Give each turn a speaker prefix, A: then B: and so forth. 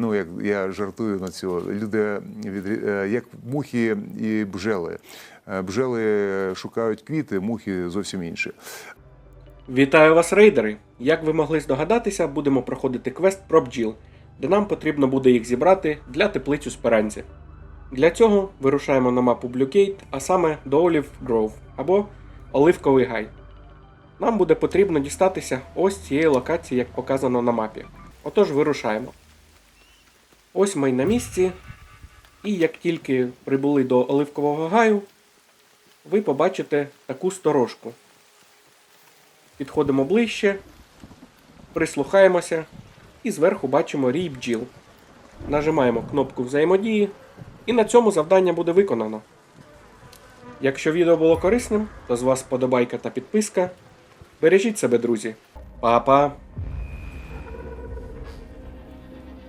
A: Ну, як я жартую на цього, люди від, е, як мухи і бжели. Е, Бжели шукають квіти, мухи зовсім інші.
B: Вітаю вас, рейдери! Як ви могли здогадатися, будемо проходити квест про бджіл, де нам потрібно буде їх зібрати для теплицю Спиранці. Для цього вирушаємо на мапу Gate, а саме до Olive Grove або Оливковий Гай. Нам буде потрібно дістатися ось цієї локації, як показано на мапі. Отож вирушаємо. Ось ми на місці. І як тільки прибули до Оливкового гаю, ви побачите таку сторожку. Підходимо ближче, прислухаємося і зверху бачимо рій бджіл. Нажимаємо кнопку взаємодії, і на цьому завдання буде виконано. Якщо відео було корисним, то з вас подобайка та підписка. Бережіть себе, друзі. Па-па!